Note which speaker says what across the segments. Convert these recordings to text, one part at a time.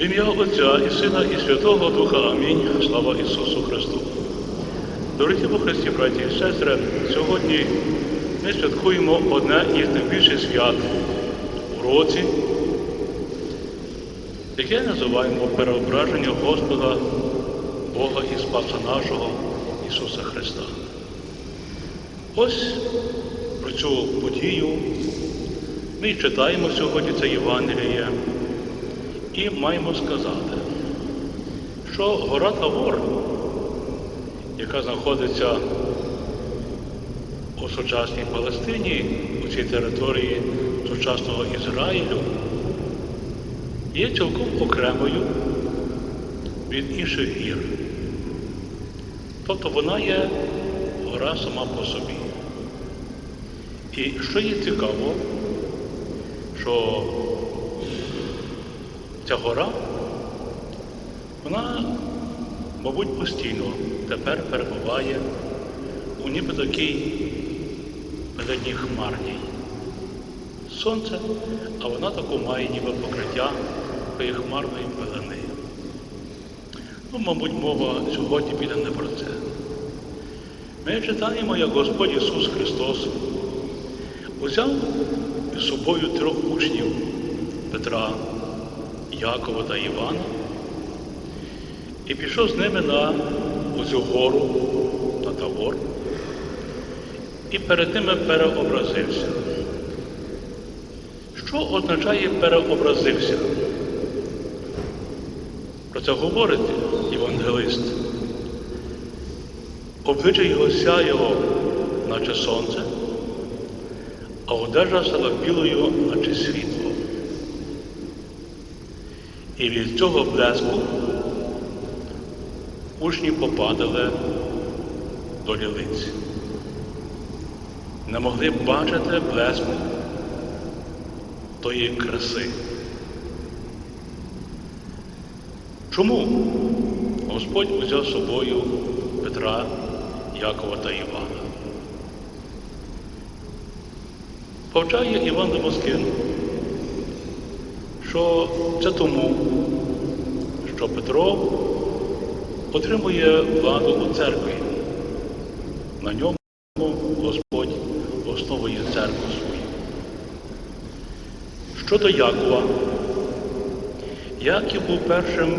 Speaker 1: В ім'я Отця і Сина, і Святого Духа Амінь. Слава Ісусу Христу. Дорогі по Христі, браті і сестри, сьогодні ми святкуємо одне із найбільших свят у році, яке називаємо переображення Господа, Бога і Спаса нашого Ісуса Христа. Ось про цю подію ми читаємо сьогодні це Євангеліє і маємо сказати, що гора Тавор, яка знаходиться у сучасній Палестині, у цій території сучасного Ізраїлю, є цілком окремою від інших гір. Тобто вона є гора сама по собі. І що є цікаво, що ця гора, вона, мабуть, постійно тепер перебуває у ніби такій пеленій хмарній. Сонце, а вона таку має ніби покриття тої хмарної пелени. Ну, мабуть, мова сьогодні піде не про це. Ми читаємо, як Господь Ісус Христос узяв із собою трьох учнів Петра, Якова та Івана і пішов з ними на оцю гору, на Тавор, і перед ними переобразився. Що означає переобразився? Про це говорить євангелист. Обличчя його сяяло, наче сонце, а одежа стала білою, наче світло. І від цього блеску учні попадали до лілиць. Не могли бачити блеску тої краси. Чому Господь узяв з собою Петра, Якова та Івана? Повчає Іван Дамаскин, що це тому, що Петро отримує владу у церкві. На ньому Господь основує церкву свою. Щодо Якова, Яків був першим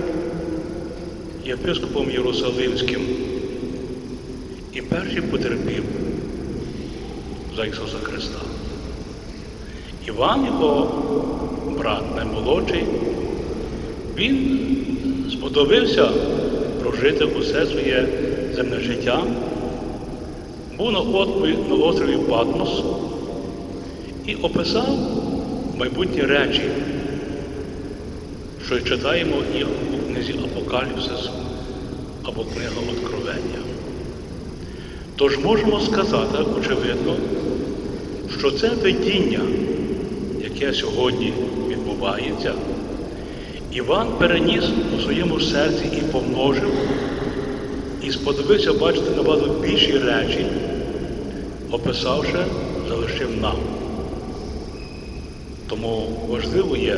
Speaker 1: єпископом Єрусалимським і перший потерпів за Ісуса Христа. Іван, його брат наймолодший, він сподобався прожити усе своє земне життя, був на острові Патмос і описав майбутні речі, що читаємо і у книзі Апокаліпсис або книга Откровення. Тож можемо сказати, очевидно, що це видіння, яке сьогодні відбувається, Іван переніс у своєму серці і помножив, і сподобався бачити набагато більші речі, описавши, залишив нам. Тому важливо є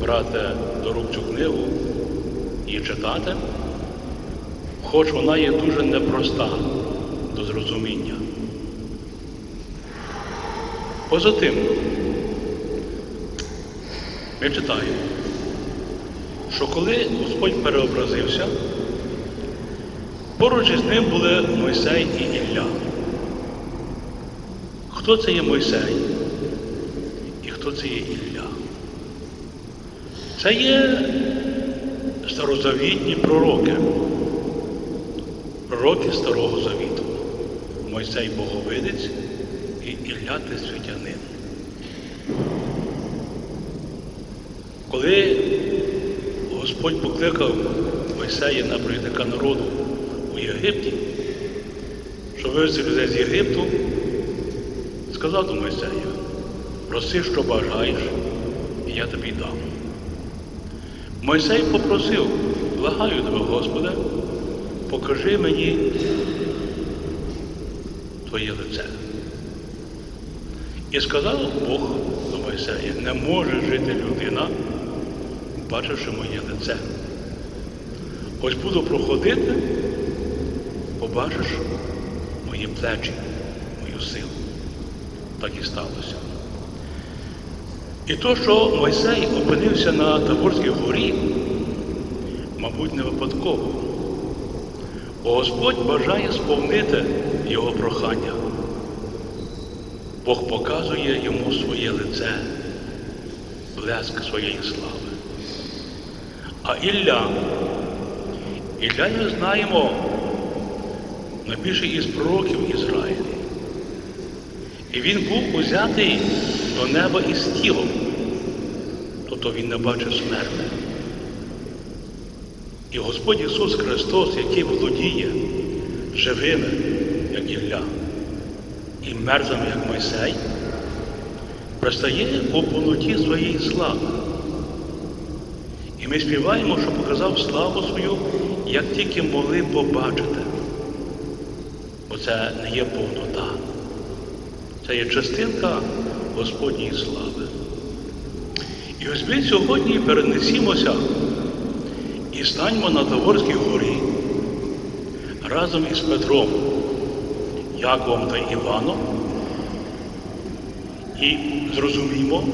Speaker 1: брати до рук цю книгу і читати, хоч вона є дуже непроста до зрозуміння. Поза тим, ми читаємо, що коли Господь переобразився, поруч із ним були Мойсей і Ілля. Хто це є Мойсей? І хто це є Ілля? Це є старозавітні пророки, пророки Старого Завіту. Мойсей Боговидець і Ілля Святянин. Коли Господь покликав Мойсея на провідника народу у Єгипті, що вивезти людей з Єгипту, сказав до Мойсея, проси, що бажаєш, і я тобі дам. Мойсей попросив, благаю тебе, Господи, покажи мені твоє лице. І сказав Бог до Мойсея, не може жити людина побачивши моє лице. Ось буду проходити, побачиш мої плечі, мою силу. Так і сталося. І то, що Мойсей опинився на Таборській горі, мабуть, не випадково. Бо Господь бажає сповнити його прохання. Бог показує йому своє лице, блеск своєї слави. А Ілля, Ілля, як знаємо, найбільший із пророків Ізраїлі. І він був узятий до неба із тілом, тобто він не бачив смерти. І Господь Ісус Христос, який володіє живими, як Ілля, і мерзами, як Мойсей, пристає у повноті своєї слави. І ми співаємо, що показав славу свою, як тільки могли побачити. Бо це не є повнота. Це є частинка Господньої слави. І ось ми сьогодні перенесімося і станьмо на Таворській горі разом із Петром, Яковом та Іваном і зрозуміємо,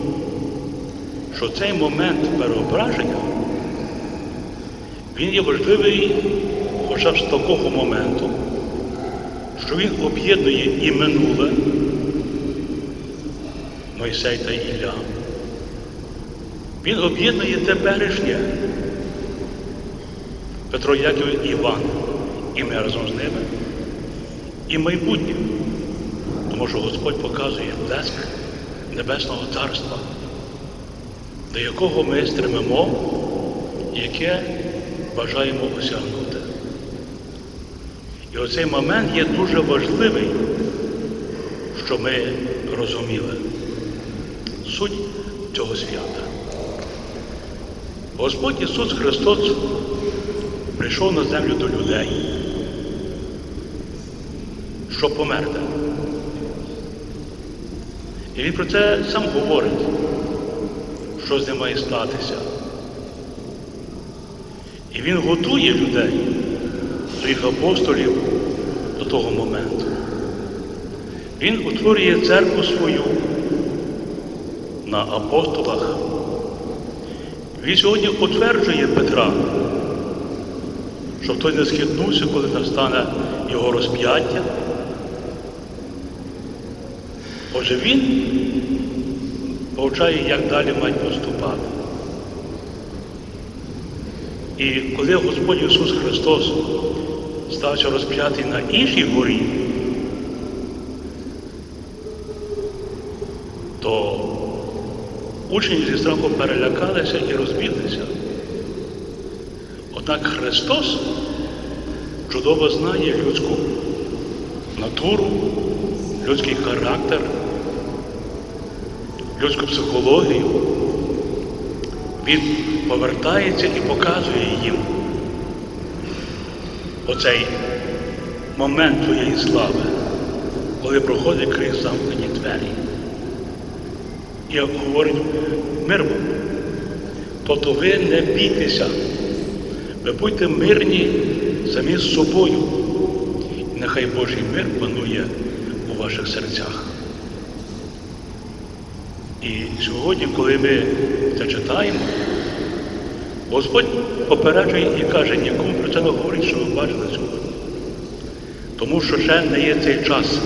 Speaker 1: що цей момент переображення він є важливий хоча б з такого моменту, що він об'єднує і минуле. Мойсей та Ілля. Він об'єднує теперішнє. Петро Яків і Іван, і ми разом з ними, і майбутнє, тому що Господь показує блеск Небесного Царства, до якого ми стремимо, яке бажаємо осягнути. І оцей момент є дуже важливий, що ми розуміли суть цього свята. Господь Ісус Христос прийшов на землю до людей, щоб померти. І Він про це сам говорить, що з ним має статися. І Він готує людей, своїх апостолів до того моменту. Він утворює церкву свою на апостолах. Він сьогодні утверджує Петра, щоб той не схитнувся, коли настане його розп'яття. Отже, він повчає, як далі мають поступати. І коли Господь Ісус Христос стався розп'ятий на іншій горі, то учні зі страху перелякалися і розбіглися. Однак Христос чудово знає людську натуру, людський характер, людську психологію. Він повертається і показує їм оцей момент твоєї слави, коли проходить крізь замкнені двері. І говорить мир вам. Тобто ви не бійтеся, ви будьте мирні самі з собою. Нехай Божий мир панує у ваших серцях. І сьогодні, коли ми це читаємо, Господь попереджує і каже, нікому про це не говорить, що ви бачили сьогодні. Тому що ще не є цей час.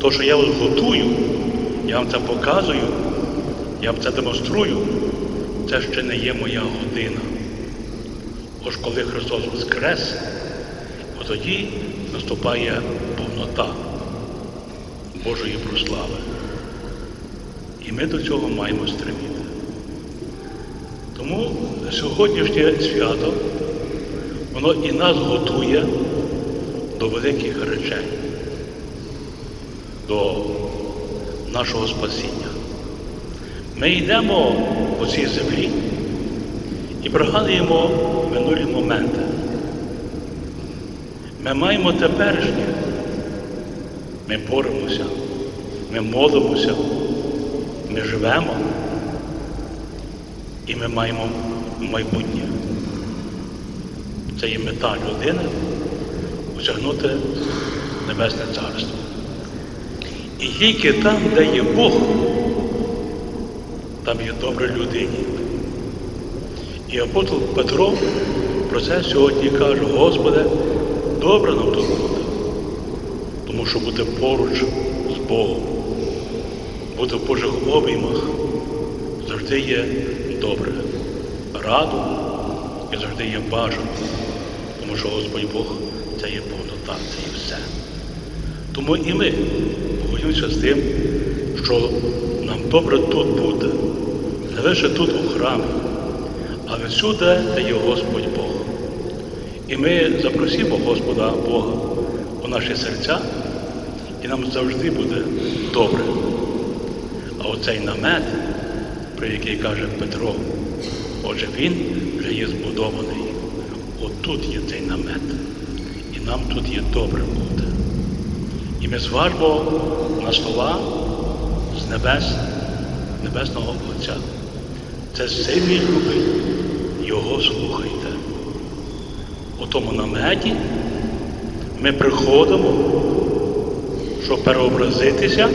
Speaker 1: То, що я вас готую, я вам це показую, я вам це демонструю, це ще не є моя година. Ось коли Христос Воскрес, тоді наступає повнота Божої прослави. І ми до цього маємо стреміти. Тому сьогоднішнє свято, воно і нас готує до великих речей, до нашого спасіння. Ми йдемо по цій землі і пригадуємо минулі моменти. Ми маємо теперішнє. Ми боремося, ми молимося, ми живемо. І ми маємо майбутнє. Це є мета людини осягнути Небесне Царство. І тільки там, де є Бог, там є добре людині. І апостол Петро про це сьогодні каже, Господи, добре нам тут бути. Тому що бути поруч з Богом, бути в Божих обіймах завжди є добре. Раду і завжди є бажано. Тому що Господь Бог це є повнота, це є все. Тому і ми погодимося з тим, що нам добре тут бути, не лише тут у храмі, але всюди, де є Господь Бог. І ми запросимо Господа Бога у наші серця, і нам завжди буде добре. А оцей намет, про який каже Петро, отже, він вже є збудований. Отут є цей намет. І нам тут є добре бути. І ми зважмо на слова з небес, Небесного Отця. Це сильний любий, його слухайте. У тому наметі ми приходимо, щоб переобразитися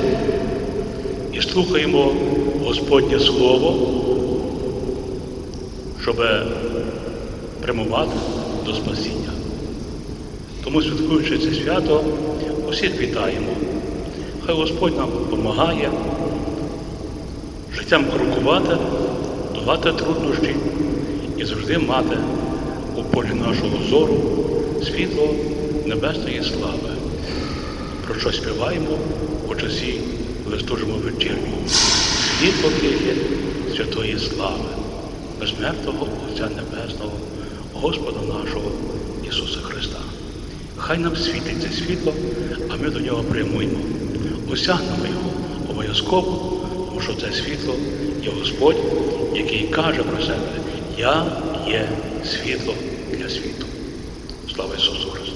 Speaker 1: і слухаємо Господнє Слово, щоб прямувати до спасіння. Тому, святкуючи це свято, усіх вітаємо. Хай Господь нам допомагає життям крокувати, долати труднощі і завжди мати у полі нашого зору світло небесної слави, про що співаємо у часі, коли служимо вечірню. Світло тихе святої слави, безмертного Отця Небесного, Господа нашого Ісуса Христа. Хай нам світить це світло, а ми до нього прямуємо. Осягнемо його обов'язково, тому що це світло є Господь, який каже про себе, Я є світло для світу. Слава Ісусу Христу!